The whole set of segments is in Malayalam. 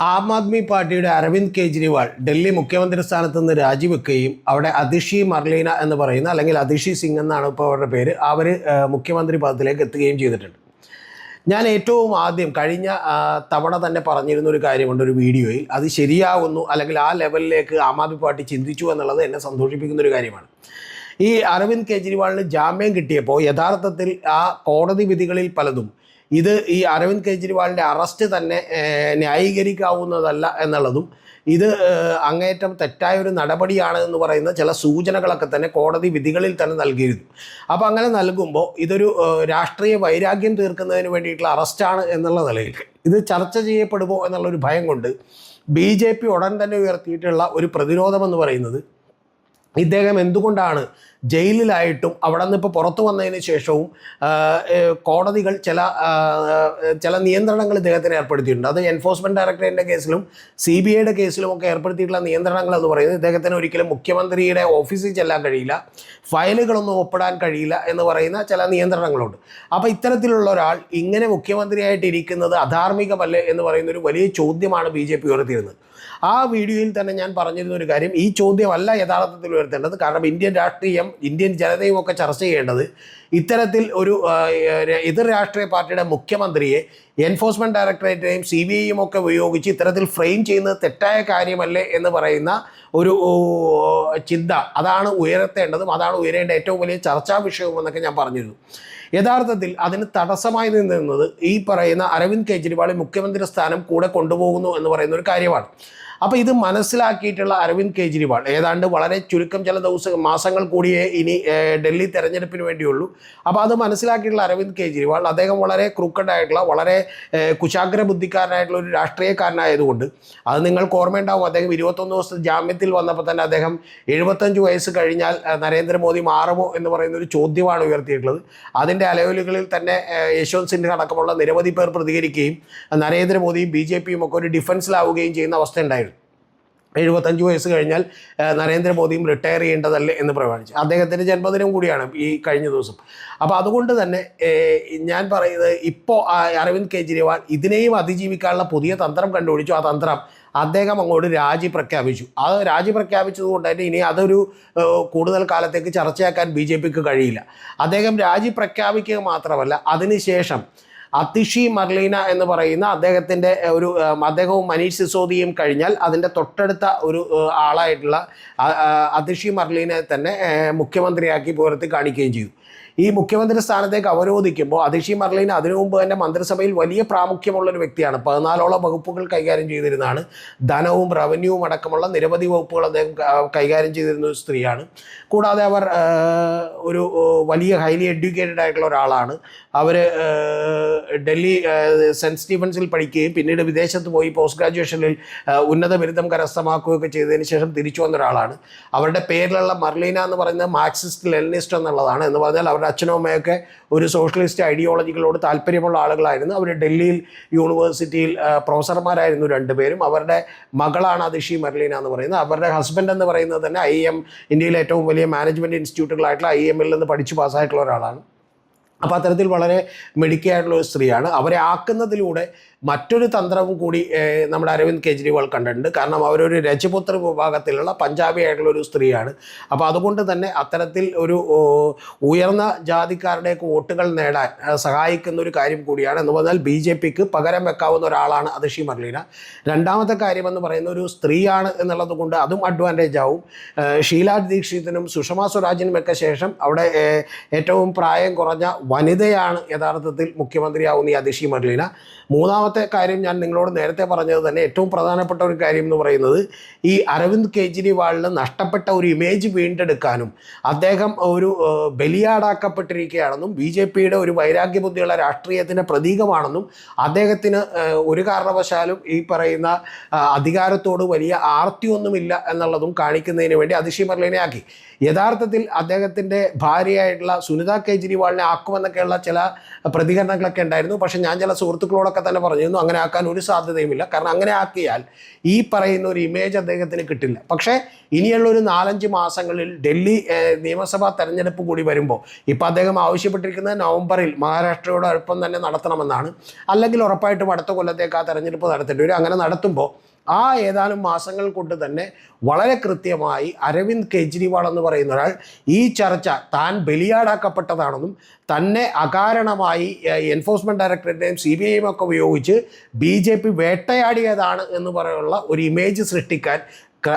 ആം ആദ്മി പാർട്ടിയുടെ അരവിന്ദ് കെജ്രിവാൾ ഡൽഹി മുഖ്യമന്ത്രി സ്ഥാനത്ത് നിന്ന് രാജിവെക്കുകയും അവിടെ അതിഷി മർലീന എന്ന് പറയുന്ന അല്ലെങ്കിൽ അതിഷി സിംഗ് എന്നാണ് ഇപ്പോൾ അവരുടെ പേര് അവർ മുഖ്യമന്ത്രി പദത്തിലേക്ക് എത്തുകയും ചെയ്തിട്ടുണ്ട്. ഞാൻ ഏറ്റവും ആദ്യം കഴിഞ്ഞ തവണ തന്നെ പറഞ്ഞിരുന്ന ഒരു കാര്യമുണ്ട് ഒരു വീഡിയോയിൽ. അത് ശരിയാവുന്നു അല്ലെങ്കിൽ ആ ലെവലിലേക്ക് ആം ആദ്മി പാർട്ടി ചിന്തിച്ചു എന്നുള്ളത് എന്നെ സന്തോഷിപ്പിക്കുന്ന ഒരു കാര്യമാണ്. ഈ അരവിന്ദ് കെജ്രിവാളിന് ജാമ്യം കിട്ടിയപ്പോൾ യഥാർത്ഥത്തിൽ ആ കോടതി വിധികളിൽ പലതും ഇത് ഈ അരവിന്ദ് കെജ്രിവാളിന്റെ അറസ്റ്റ് തന്നെ ന്യായീകരിക്കാവുന്നതല്ല എന്നുള്ളതും ഇത് അങ്ങേറ്റം തെറ്റായ ഒരു നടപടിയാണ് എന്ന് പറയുന്ന ചില സൂചനകളൊക്കെ തന്നെ കോടതി വിധികളിൽ തന്നെ നൽകിയിരുന്നു. അപ്പോൾ അങ്ങനെ നൽകുമ്പോൾ ഇതൊരു രാഷ്ട്രീയ വൈരാഗ്യം തീർക്കുന്നതിന് വേണ്ടിയിട്ടുള്ള അറസ്റ്റാണ് എന്നുള്ള നിലയിൽ. ഇത് ചർച്ച ചെയ്യപ്പെടുമോ എന്നുള്ളൊരു ഭയം കൊണ്ട് ബി ജെ പി ഉടൻ തന്നെ ഉയർത്തിയിട്ടുള്ള ഒരു പ്രതിരോധമെന്ന് പറയുന്നത് ഇദ്ദേഹം എന്തുകൊണ്ടാണ് ജയിലിലായിട്ടും അവിടെ നിന്ന് ഇപ്പോൾ പുറത്തു വന്നതിന് ശേഷവും കോടതികൾ ചില ചില നിയന്ത്രണങ്ങൾ ഇദ്ദേഹത്തിന് ഏർപ്പെടുത്തിയിട്ടുണ്ട്. അത് എൻഫോഴ്സ്മെന്റ് ഡയറക്ടറേറ്റിന്റെ കേസിലും സി ബി ഐയുടെ കേസിലും ഒക്കെ ഏർപ്പെടുത്തിയിട്ടുള്ള നിയന്ത്രണങ്ങൾ എന്ന് പറയുന്നത് ഇദ്ദേഹത്തിന് ഒരിക്കലും മുഖ്യമന്ത്രിയുടെ ഓഫീസിൽ ചെല്ലാൻ കഴിയില്ല ഫയലുകളൊന്നും ഒപ്പിടാൻ കഴിയില്ല എന്ന് പറയുന്ന ചില നിയന്ത്രണങ്ങളുണ്ട്. അപ്പോൾ ഇത്തരത്തിലുള്ള ഒരാൾ ഇങ്ങനെ മുഖ്യമന്ത്രിയായിട്ട് ഇരിക്കുന്നത് അധാർമികമല്ലേ എന്ന് പറയുന്ന ഒരു വലിയ ചോദ്യമാണ് ബി ജെ പി ഉയർത്തിയിരുന്നത്. ആ വീഡിയോയിൽ തന്നെ ഞാൻ പറഞ്ഞിരുന്ന ഒരു കാര്യം ഈ ചോദ്യമല്ല യഥാർത്ഥത്തിൽ ഉയർത്തേണ്ടത്. കാരണം ഇന്ത്യൻ രാഷ്ട്രീയം ഇന്ത്യൻ ജനതയും ഒക്കെ ചർച്ച ചെയ്യേണ്ടത് ഇത്തരത്തിൽ ഒരു എതിർ രാഷ്ട്രീയ പാർട്ടിയുടെ മുഖ്യമന്ത്രിയെ എൻഫോഴ്സ്മെന്റ് ഡയറക്ടറേറ്റിനെയും സി ബി ഐയും ഒക്കെ ഉപയോഗിച്ച് ഇത്തരത്തിൽ ഫ്രെയിം ചെയ്യുന്നത് തെറ്റായ കാര്യമല്ലേ എന്ന് പറയുന്ന ഒരു ചിന്ത. അതാണ് ഉയർത്തേണ്ടതും അതാണ് ഉയരേണ്ട ഏറ്റവും വലിയ ചർച്ചാ വിഷയവും എന്നൊക്കെ ഞാൻ പറഞ്ഞിരുന്നു. യഥാർത്ഥത്തിൽ അതിന് തടസ്സമായി നിന്നിരുന്നത് ഈ പറയുന്ന അരവിന്ദ് കെജ്രിവാളി മുഖ്യമന്ത്രി സ്ഥാനം കൂടെ കൊണ്ടുപോകുന്നു എന്ന് പറയുന്ന ഒരു കാര്യമാണ്. അപ്പോൾ ഇത് മനസ്സിലാക്കിയിട്ടുള്ള അരവിന്ദ് കെജ്രിവാൾ. ഏതാണ്ട് വളരെ ചുരുക്കം ചില ദിവസം മാസങ്ങൾ കൂടിയേ ഇനി ഡൽഹി തെരഞ്ഞെടുപ്പിന് വേണ്ടിയുള്ളൂ. അപ്പോൾ അത് മനസ്സിലാക്കിയിട്ടുള്ള അരവിന്ദ് കെജ്രിവാൾ അദ്ദേഹം വളരെ ക്രൂക്കഡ് ആയിട്ടുള്ള വളരെ കുശാഗ്ര ബുദ്ധിക്കാരനായിട്ടുള്ള ഒരു രാഷ്ട്രീയക്കാരനായതുകൊണ്ട് അത് നിങ്ങൾക്ക് ഓർമ്മയുണ്ടാവും. അദ്ദേഹം ഇരുപത്തൊന്ന് ദിവസത്തെ ജാമ്യത്തിൽ വന്നപ്പോൾ തന്നെ അദ്ദേഹം എഴുപത്തഞ്ച് വയസ്സ് കഴിഞ്ഞാൽ നരേന്ദ്രമോദി മാറുമോ എന്ന് പറയുന്ന ഒരു ചോദ്യമാണ് ഉയർത്തിയിട്ടുള്ളത്. അതിന്റെ അലവലുകളിൽ തന്നെ യശ്വന്ത് സിൻഹ അടക്കമുള്ള നിരവധി പേർ പ്രതികരിക്കുകയും നരേന്ദ്രമോദിയും ബി ജെ പിയും ഒക്കെ ഒരു ഡിഫൻസിലാവുകയും ചെയ്യുന്ന അവസ്ഥ ഉണ്ടായിരുന്നു. എഴുപത്തഞ്ച് വയസ്സ് കഴിഞ്ഞാൽ നരേന്ദ്രമോദിയും റിട്ടയർ ചെയ്യേണ്ടതല്ലേ എന്ന് പ്രമാണിച്ചു. അദ്ദേഹത്തിന്റെ ജന്മദിനം കൂടിയാണ് ഈ കഴിഞ്ഞ ദിവസം. അപ്പോൾ അതുകൊണ്ട് തന്നെ ഞാൻ പറയുന്നത് ഇപ്പോൾ അരവിന്ദ് കെജ്രിവാൾ ഇതിനെയും അതിജീവിക്കാനുള്ള പുതിയ തന്ത്രം കണ്ടുപിടിച്ചു. ആ തന്ത്രം അദ്ദേഹം അങ്ങോട്ട് രാജി പ്രഖ്യാപിച്ചു അത് രാജി പ്രഖ്യാപിച്ചതുകൊണ്ട് തന്നെ ഇനി അതൊരു കൂടുതൽ കാലത്തേക്ക് ചർച്ചയാക്കാൻ ബി ജെ പിക്ക് കഴിയില്ല. അദ്ദേഹം രാജി പ്രഖ്യാപിക്കുക മാത്രമല്ല അതിനുശേഷം അതിഷി മർലീന എന്ന് പറയുന്ന അദ്ദേഹത്തിന്റെ ഒരു അദ്ദേഹവും മനീഷ് സിസോദിയും കഴിഞ്ഞാൽ അതിന്റെ തൊട്ടടുത്ത ഒരു ആളായിട്ടുള്ള അതിഷി മർലീനെ തന്നെ മുഖ്യമന്ത്രിയാക്കി പുലർത്തി കാണിക്കുകയും ചെയ്തു. ഈ മുഖ്യമന്ത്രി സ്ഥാനത്തേക്ക് അവരോധിക്കുമ്പോൾ അതിഷി മർലീൻ അതിനു മുമ്പ് തന്നെ മന്ത്രിസഭയിൽ വലിയ പ്രാമുഖ്യമുള്ള ഒരു വ്യക്തിയാണ്. പതിനാലോളം വകുപ്പുകൾ കൈകാര്യം ചെയ്തിരുന്നതാണ്. ധനവും റവന്യൂവും അടക്കമുള്ള നിരവധി വകുപ്പുകൾ അദ്ദേഹം കൈകാര്യം ചെയ്തിരുന്ന ഒരു സ്ത്രീയാണ്. കൂടാതെ അവർ ഒരു വലിയ ഹൈലി എഡ്യൂക്കേറ്റഡ് ആയിട്ടുള്ള ഒരാളാണ്. അവർ ഡൽഹി സെന്റ് സ്റ്റീഫൻസിൽ പഠിക്കുകയും പിന്നീട് വിദേശത്ത് പോയി പോസ്റ്റ് ഗ്രാജുവേഷനിൽ ഉന്നത ബിരുദം കരസ്ഥമാക്കുകയൊക്കെ ചെയ്തതിന് ശേഷം തിരിച്ചു വന്ന ഒരാളാണ്. അവരുടെ പേരിലുള്ള മർലീന എന്ന് പറയുന്നത് മാർക്സിസ്റ്റ് ലെനിസ്റ്റ് എന്നുള്ളതാണ്. എന്ന് പറഞ്ഞാൽ അവരുടെ അച്ഛനും അമ്മയൊക്കെ ഒരു സോഷ്യലിസ്റ്റ് ഐഡിയോളജികളോട് താല്പര്യമുള്ള ആളുകളായിരുന്നു. അവർ ഡൽഹിയിൽ യൂണിവേഴ്സിറ്റിയിൽ പ്രൊഫസർമാരായിരുന്നു രണ്ടുപേരും. അവരുടെ മകളാണ് അതിഷി മെർലീന എന്ന് പറയുന്നത്. അവരുടെ ഹസ്ബൻഡ് എന്ന് പറയുന്നത് തന്നെ ഐ എം ഇന്ത്യയിലെ ഏറ്റവും വലിയ മാനേജ്മെന്റ് ഇൻസ്റ്റിറ്റ്യൂട്ടുകളായിട്ടുള്ള ഐ എമ്മിൽ നിന്ന് പഠിച്ച് പാസ്സായിട്ടുള്ള ഒരാളാണ്. അപ്പോൾ അത്തരത്തിൽ വളരെ മിടുക്കിയായിട്ടുള്ള ഒരു സ്ത്രീയാണ്. അവരെ ആക്കുന്നതിലൂടെ മറ്റൊരു തന്ത്രവും കൂടി നമ്മുടെ അരവിന്ദ് കെജ്രിവാൾ കണ്ടിട്ടുണ്ട്. കാരണം അവരൊരു രജപുത്ര വിഭാഗത്തിലുള്ള പഞ്ചാബി ആയിട്ടുള്ള ഒരു സ്ത്രീയാണ്. അപ്പോൾ അതുകൊണ്ട് തന്നെ അത്തരത്തിൽ ഒരു ഉയർന്ന ജാതിക്കാരുടെയൊക്കെ വോട്ടുകൾ നേടാൻ സഹായിക്കുന്ന ഒരു കാര്യം കൂടിയാണ്. എന്ന് പറഞ്ഞാൽ ബി ജെ പിക്ക് പകരം വെക്കാവുന്ന ഒരാളാണ് അതിഷി മർലീന. രണ്ടാമത്തെ കാര്യമെന്ന് പറയുന്ന ഒരു സ്ത്രീയാണ് എന്നുള്ളത് കൊണ്ട് അതും അഡ്വാന്റേജ് ആവും. ഷീല ദീക്ഷിതിനും സുഷമ സ്വരാജിനും ഒക്കെ ശേഷം അവിടെ ഏറ്റവും പ്രായം കുറഞ്ഞ വനിതയാണ് യഥാർത്ഥത്തിൽ മുഖ്യമന്ത്രിയാവുന്ന ഈ അതിഷി മർലീന. മൂന്നാമത്തെ കാര്യം ഞാൻ നിങ്ങളോട് നേരത്തെ പറഞ്ഞത് തന്നെ ഏറ്റവും പ്രധാനപ്പെട്ട ഒരു കാര്യം എന്ന് പറയുന്നത് ഈ അരവിന്ദ് കെജ്രിവാളിന് നഷ്ടപ്പെട്ട ഒരു ഇമേജ് വീണ്ടെടുക്കാനും അദ്ദേഹം ഒരു ബലിയാടാക്കപ്പെട്ടിരിക്കുകയാണെന്നും ബി ജെ പിയുടെ ഒരു വൈരാഗ്യബുദ്ധിയുള്ള രാഷ്ട്രീയത്തിന്റെ പ്രതീകമാണെന്നും അദ്ദേഹത്തിന് ഒരു കാരണവശാലും ഈ പറയുന്ന അധികാരത്തോട് വലിയ ആർത്തിയൊന്നുമില്ല എന്നുള്ളതും കാണിക്കുന്നതിന് വേണ്ടി അതിഷി മർലീനെ ആക്കി യഥാർത്ഥത്തിൽ അദ്ദേഹത്തിന്റെ ഭാര്യയായിട്ടുള്ള സുനിത കെജ്രിവാളിനെ ആക്കുമെന്നൊക്കെയുള്ള ചില പ്രതികരണങ്ങളൊക്കെ ഉണ്ടായിരുന്നു. പക്ഷേ ഞാൻ ചില സുഹൃത്തുക്കളോടൊക്കെ തന്നെ പറഞ്ഞു പറഞ്ഞിരുന്നു അങ്ങനെ ആക്കാൻ ഒരു സാധ്യതയുമില്ല. കാരണം അങ്ങനെ ആക്കിയാൽ ഈ പറയുന്ന ഒരു ഇമേജ് അദ്ദേഹത്തിന് കിട്ടില്ല. പക്ഷേ ഇനിയുള്ള ഒരു നാലഞ്ച് മാസങ്ങളിൽ ഡൽഹി നിയമസഭാ തെരഞ്ഞെടുപ്പ് കൂടി വരുമ്പോൾ ഇപ്പോൾ അദ്ദേഹം ആവശ്യപ്പെട്ടിരിക്കുന്നത് നവംബറിൽ മഹാരാഷ്ട്രയോടൊപ്പം തന്നെ നടത്തണമെന്നാണ്. അല്ലെങ്കിൽ ഉറപ്പായിട്ടും അടുത്ത കൊല്ലത്തേക്ക് ആ തെരഞ്ഞെടുപ്പ് നടത്തേണ്ടി വരും. അങ്ങനെ നടത്തുമ്പോൾ ആ ഏതാനും മാസങ്ങൾ കൊണ്ട് തന്നെ വളരെ കൃത്യമായി അരവിന്ദ് കെജ്രിവാൾ എന്ന് പറയുന്ന ഒരാൾ ഈ ചർച്ച താൻ ബലിയാടാക്കപ്പെട്ടതാണെന്നും തന്നെ അകാരണമായി എൻഫോഴ്സ്മെന്റ് ഡയറക്ടറേറ്റിനെയും സി ബി ഐയും ഒക്കെ ഉപയോഗിച്ച് ബി ജെ പി വേട്ടയാടിയതാണ് എന്ന് പറയുള്ള ഒരു ഇമേജ് സൃഷ്ടിക്കാൻ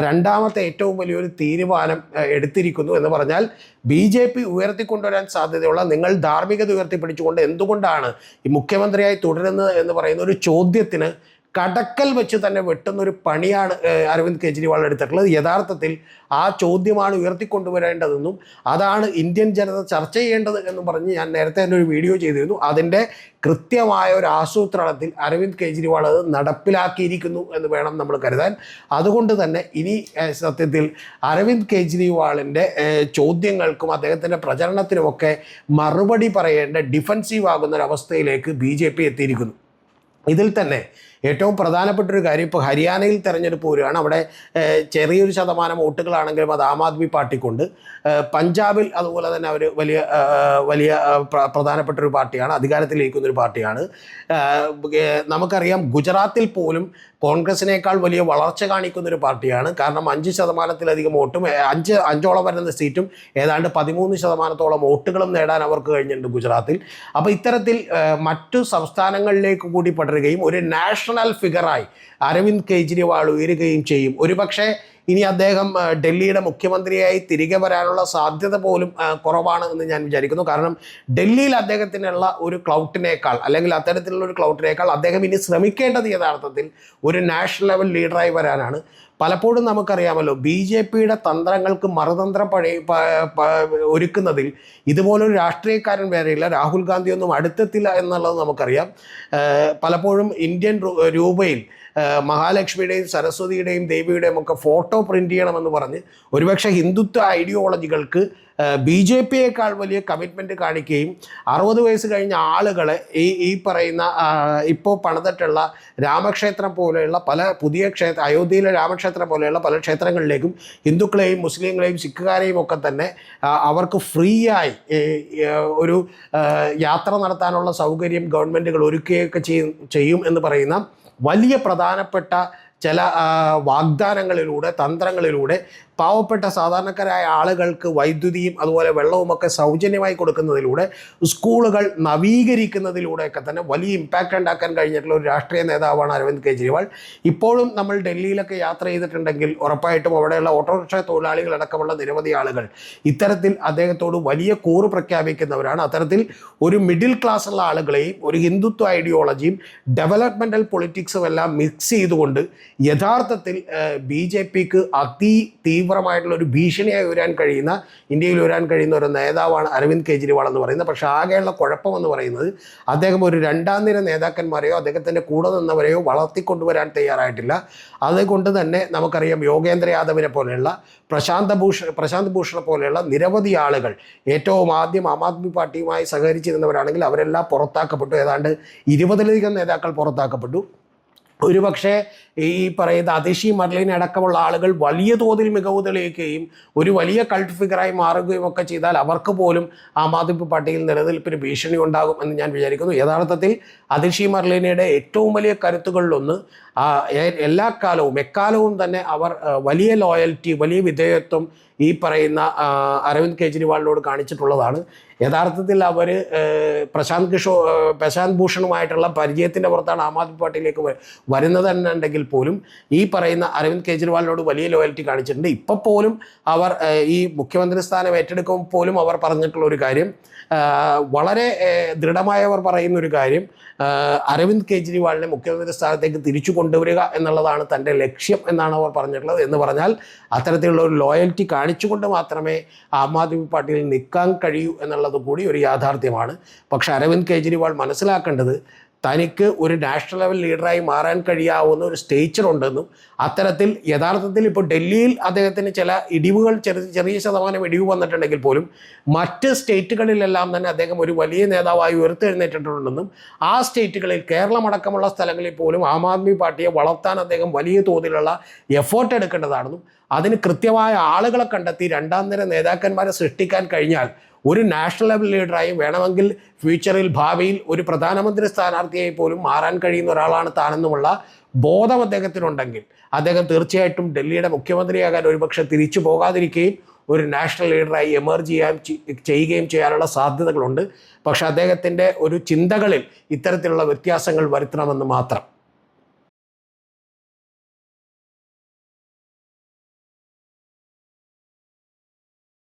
രണ്ടാമത്തെ ഏറ്റവും വലിയൊരു തീരുമാനം എടുത്തിരിക്കുന്നു എന്ന് പറഞ്ഞാൽ ബി ജെ പി ഉയർത്തിക്കൊണ്ടുവരാൻ സാധ്യതയുള്ള നിങ്ങൾ ധാർമ്മികത ഉയർത്തിപ്പിടിച്ചുകൊണ്ട് എന്തുകൊണ്ടാണ് ഈ മുഖ്യമന്ത്രിയായി തുടരുന്നത് എന്ന് പറയുന്ന ഒരു ചോദ്യത്തിന് കടക്കൽ വെച്ച് തന്നെ വെട്ടുന്ന ഒരു പണിയാണ് അരവിന്ദ് കെജ്രിവാൾ എടുത്തിട്ടുള്ളത്. യഥാർത്ഥത്തിൽ ആ ചോദ്യമാണ് ഉയർത്തിക്കൊണ്ടുവരേണ്ടതെന്നും അതാണ് ഇന്ത്യൻ ജനത ചർച്ച ചെയ്യേണ്ടത് എന്നും പറഞ്ഞ് ഞാൻ നേരത്തെ തന്നെ ഒരു വീഡിയോ ചെയ്തിരുന്നു. അതിന്റെ കൃത്യമായ ഒരു ആസൂത്രണത്തിൽ അരവിന്ദ് കെജ്രിവാൾ അത് നടപ്പിലാക്കിയിരിക്കുന്നു എന്ന് വേണം നമ്മൾ കരുതാൻ. അതുകൊണ്ട് തന്നെ ഇനി സത്യത്തിൽ അരവിന്ദ് കെജ്രിവാളിന്റെ ചോദ്യങ്ങൾക്കും അദ്ദേഹത്തിന്റെ പ്രചരണത്തിനുമൊക്കെ മറുപടി പറയേണ്ട ഡിഫൻസീവ് ആകുന്ന ഒരു അവസ്ഥയിലേക്ക് ബി എത്തിയിരിക്കുന്നു. ഇതിൽ തന്നെ ഏറ്റവും പ്രധാനപ്പെട്ട ഒരു കാര്യം ഇപ്പോൾ ഹരിയാനയിൽ തെരഞ്ഞെടുപ്പ് വരികയാണ്. അവിടെ ചെറിയൊരു ശതമാനം വോട്ടുകളാണെങ്കിലും അത് ആം ആദ്മി പാർട്ടിക്കുണ്ട്. പഞ്ചാബിൽ അതുപോലെ തന്നെ അവർ വലിയ വലിയ പ്രധാനപ്പെട്ട ഒരു പാർട്ടിയാണ് അധികാരത്തിലിരിക്കുന്ന ഒരു പാർട്ടിയാണ്. നമുക്കറിയാം ഗുജറാത്തിൽ പോലും കോൺഗ്രസിനേക്കാൾ വലിയ വളർച്ച കാണിക്കുന്ന ഒരു പാർട്ടിയാണ്. കാരണം അഞ്ച് ശതമാനത്തിലധികം വോട്ടും അഞ്ച് അഞ്ചോളം വരുന്ന സീറ്റും ഏതാണ്ട് പതിമൂന്ന് ശതമാനത്തോളം വോട്ടുകളും നേടാൻ അവർക്ക് കഴിഞ്ഞിട്ടുണ്ട് ഗുജറാത്തിൽ. അപ്പോൾ ഇത്തരത്തിൽ മറ്റു സംസ്ഥാനങ്ങളിലേക്ക് കൂടി പടരുകയും ഒരു നാഷണൽ ഫിഗറായി അരവിന്ദ് കെജ്രിവാൾ ഉയരുകയും ചെയ്യും. ഒരുപക്ഷെ ഇനി അദ്ദേഹം ഡൽഹിയുടെ മുഖ്യമന്ത്രിയായി തിരികെ വരാനുള്ള സാധ്യത പോലും കുറവാണ് എന്ന് ഞാൻ വിചാരിക്കുന്നു. കാരണം ഡൽഹിയിൽ അദ്ദേഹത്തിനുള്ള ഒരു ക്ലൗട്ടിനേക്കാൾ അല്ലെങ്കിൽ അത്തരത്തിലുള്ള ഒരു ക്ലൗട്ടിനേക്കാൾ അദ്ദേഹം ഇനി ശ്രമിക്കേണ്ടത് യഥാർത്ഥത്തിൽ ഒരു നാഷണൽ ലെവൽ ലീഡറായി വരാനാണ്. പലപ്പോഴും നമുക്കറിയാമല്ലോ ബി ജെ പിയുടെ തന്ത്രങ്ങൾക്ക് മറുതന്ത്രം പഴയ ഒരുക്കുന്നതിൽ ഇതുപോലൊരു രാഷ്ട്രീയക്കാരൻ വേറെയില്ല രാഹുൽ ഗാന്ധിയൊന്നും അടുത്തെത്തില്ല എന്നുള്ളത് നമുക്കറിയാം. പലപ്പോഴും ഇന്ത്യൻ രൂപയിൽ മഹാലക്ഷ്മിയുടെയും സരസ്വതിയുടെയും ദേവിയുടെയും ഒക്കെ ഫോട്ടോ പ്രിന്റ് ചെയ്യണമെന്ന് പറഞ്ഞ് ഒരുപക്ഷെ ഹിന്ദുത്വ ഐഡിയോളജികൾക്ക് ബി ജെ പിയേക്കാൾ വലിയ കമ്മിറ്റ്മെന്റ് കാണിക്കുകയും അറുപത് വയസ്സ് കഴിഞ്ഞ ആളുകളെ ഈ ഈ പറയുന്ന ഇപ്പോൾ പണിതിട്ടുള്ള രാമക്ഷേത്രം പോലെയുള്ള പല പുതിയ ക്ഷേത്ര അയോധ്യയിലെ രാമക്ഷേത്രം പോലെയുള്ള പല ക്ഷേത്രങ്ങളിലേക്കും ഹിന്ദുക്കളെയും മുസ്ലിങ്ങളെയും സിഖുകാരെയും ഒക്കെ തന്നെ അവർക്ക് ഫ്രീ ആയി ഒരു യാത്ര നടത്താനുള്ള സൗകര്യം ഗവൺമെന്റുകൾ ഒരുക്കുകയൊക്കെ ചെയ്യും എന്ന് പറയുന്ന വലിയ പ്രധാനപ്പെട്ട ചില വാഗ്ദാനങ്ങളിലൂടെ തന്ത്രങ്ങളിലൂടെ പാവപ്പെട്ട സാധാരണക്കാരായ ആളുകൾക്ക് വൈദ്യുതിയും അതുപോലെ വെള്ളവുമൊക്കെ സൗജന്യമായി കൊടുക്കുന്നതിലൂടെ സ്കൂളുകൾ നവീകരിക്കുന്നതിലൂടെയൊക്കെ തന്നെ വലിയ ഇമ്പാക്റ്റ് ഉണ്ടാക്കാൻ കഴിഞ്ഞിട്ടുള്ള ഒരു രാഷ്ട്രീയ നേതാവാണ് അരവിന്ദ് കെജ്രിവാൾ. ഇപ്പോഴും നമ്മൾ ഡൽഹിയിലൊക്കെ യാത്ര ചെയ്തിട്ടുണ്ടെങ്കിൽ ഉറപ്പായിട്ടും അവിടെയുള്ള ഓട്ടോറിക്ഷ തൊഴിലാളികളടക്കമുള്ള നിരവധി ആളുകൾ ഇത്തരത്തിൽ അദ്ദേഹത്തോട് വലിയ കൂറ് പ്രഖ്യാപിക്കുന്നവരാണ്. അത്തരത്തിൽ ഒരു മിഡിൽ ക്ലാസ് ഉള്ള ആളുകളെയും ഒരു ഹിന്ദുത്വ ഐഡിയോളജിയും ഡെവലപ്മെന്റൽ പൊളിറ്റിക്സും എല്ലാം മിക്സ് ചെയ്തുകൊണ്ട് യഥാർത്ഥത്തിൽ ബി ജെ പിക്ക് അതി തീവ്രമായിട്ടുള്ള ഒരു ഭീഷണിയായി ഉയരാൻ കഴിയുന്ന ഇന്ത്യയിൽ ഉയരാൻ കഴിയുന്ന ഒരു നേതാവാണ് അരവിന്ദ് കെജ്രിവാൾ എന്ന് പറയുന്നത്. പക്ഷേ ആകെയുള്ള കുഴപ്പം എന്ന് പറയുന്നത് അദ്ദേഹം ഒരു രണ്ടാം നിര നേതാക്കന്മാരെയോ അദ്ദേഹത്തിന്റെ കൂടെ നിന്നവരെയോ വളർത്തിക്കൊണ്ടുവരാൻ തയ്യാറായിട്ടില്ല. അതുകൊണ്ട് തന്നെ നമുക്കറിയാം യോഗേന്ദ്ര യാദവിനെ പോലെയുള്ള പ്രശാന്ത ഭൂഷൺ പ്രശാന്ത് ഭൂഷണെ പോലെയുള്ള നിരവധി ആളുകൾ ഏറ്റവും ആദ്യം ആം ആദ്മി പാർട്ടിയുമായി സഹകരിച്ചിരുന്നവരാണെങ്കിൽ അവരെല്ലാം പുറത്താക്കപ്പെട്ടു. ഏതാണ്ട് ഇരുപതിലധികം നേതാക്കൾ പുറത്താക്കപ്പെട്ടു. ഒരുപക്ഷെ ഈ പറയുന്ന അതിഷി മർലിൻ അടക്കമുള്ള ആളുകൾ വലിയ തോതിൽ മികവ് തെളിയിക്കുകയും ഒരു വലിയ കൾട്ട് ഫിഗറായി മാറുകയും ഒക്കെ ചെയ്താൽ അവർക്ക് പോലും ആം ആദ്മി പാർട്ടിയിൽ നിലനിൽപ്പിന് ഭീഷണി ഉണ്ടാകും എന്ന് ഞാൻ വിചാരിക്കുന്നു. യഥാർത്ഥത്തിൽ അതിഷി മർലിനയുടെ ഏറ്റവും വലിയ കരുത്തുകളിലൊന്ന് എല്ലാ കാലവും എക്കാലവും തന്നെ അവർ വലിയ ലോയൽറ്റി വലിയ വിധേയത്വം ഈ പറയുന്ന അരവിന്ദ് കെജ്രിവാളിനോട് കാണിച്ചിട്ടുള്ളതാണ്. യഥാർത്ഥത്തിൽ അവർ പ്രശാന്ത് കിഷോ പ്രശാന്ത് ഭൂഷണുമായിട്ടുള്ള പരിചയത്തിന്റെ പുറത്താണ് ആം ആദ്മി പാർട്ടിയിലേക്ക് വരുന്നത് തന്നെ ഉണ്ടെങ്കിൽ പോലും ഈ പറയുന്ന അരവിന്ദ് കെജ്രിവാളിനോട് വലിയ ലോയൽറ്റി കാണിച്ചിട്ടുണ്ട്. ഇപ്പോൾ പോലും അവർ ഈ മുഖ്യമന്ത്രി സ്ഥാനം ഏറ്റെടുക്കുമ്പോൾ പോലും അവർ പറഞ്ഞിട്ടുള്ള ഒരു കാര്യം വളരെ ദൃഢമായ ദൃഢമായവർ പറയുന്ന ഒരു കാര്യം അരവിന്ദ് കെജ്രിവാളിനെ മുഖ്യമന്ത്രി സ്ഥാനത്തേക്ക് തിരിച്ചു കൊണ്ടുവരിക എന്നുള്ളതാണ് തന്റെ ലക്ഷ്യം എന്നാണ് അവർ പറഞ്ഞിട്ടുള്ളത് എന്ന് പറഞ്ഞാൽ അത്തരത്തിലുള്ള ഒരു ലോയൽറ്റി കാണിച്ചുകൊണ്ട് മാത്രമേ ആം ആദ്മി പാർട്ടിയിൽ നിൽക്കാൻ കഴിയൂ എന്നുള്ളത് കൂടി ഒരു യാഥാർത്ഥ്യമാണ്. പക്ഷേ അരവിന്ദ് കെജ്രിവാൾ മനസ്സിലാക്കേണ്ടത് തനിക്ക് ഒരു നാഷണൽ ലെവൽ ലീഡറായി മാറാൻ കഴിയാവുന്ന ഒരു സ്റ്റേച്ചർ ഉണ്ടെന്നും അത്തരത്തിൽ യഥാർത്ഥത്തിൽ ഇപ്പോൾ ഡൽഹിയിൽ അദ്ദേഹത്തിന് ചില ഇടിവുകൾ ചെറിയ ചെറിയ ശതമാനം ഇടിവ് വന്നിട്ടുണ്ടെങ്കിൽ പോലും മറ്റ് സ്റ്റേറ്റുകളിലെല്ലാം തന്നെ അദ്ദേഹം ഒരു വലിയ നേതാവായി ഉയർത്തെഴുന്നേറ്റിട്ടുണ്ടെന്നും ആ സ്റ്റേറ്റുകളിൽ കേരളമടക്കമുള്ള സ്ഥലങ്ങളിൽ പോലും ആം ആദ്മി പാർട്ടിയെ വളർത്താൻ അദ്ദേഹം വലിയ തോതിലുള്ള എഫേർട്ട് എടുക്കേണ്ടതാണെന്നും അതിന് കൃത്യമായ ആളുകളെ കണ്ടെത്തി രണ്ടാം നിര നേതാക്കന്മാരെ സൃഷ്ടിക്കാൻ കഴിഞ്ഞാൽ ഒരു നാഷണൽ ലെവൽ ലീഡറായും വേണമെങ്കിൽ ഫ്യൂച്ചറിൽ ഭാവിയിൽ ഒരു പ്രധാനമന്ത്രി സ്ഥാനാർത്ഥിയായി പോലും മാറാൻ കഴിയുന്ന ഒരാളാണ് താനെന്നുമുള്ള ബോധം അദ്ദേഹത്തിനുണ്ടെങ്കിൽ അദ്ദേഹം തീർച്ചയായിട്ടും ഡൽഹിയുടെ മുഖ്യമന്ത്രിയാകാൻ ഒരുപക്ഷെ തിരിച്ചു പോകാതിരിക്കുകയും ഒരു നാഷണൽ ലീഡറായി എമർജ് ചെയ്യാൻ ചെയ്യുകയും ചെയ്യാനുള്ള സാധ്യതകളുണ്ട്. പക്ഷെ അദ്ദേഹത്തിന്റെ ഒരു ചിന്തകളിൽ ഇത്തരത്തിലുള്ള വ്യത്യാസങ്ങൾ വരുത്തണമെന്ന് മാത്രം.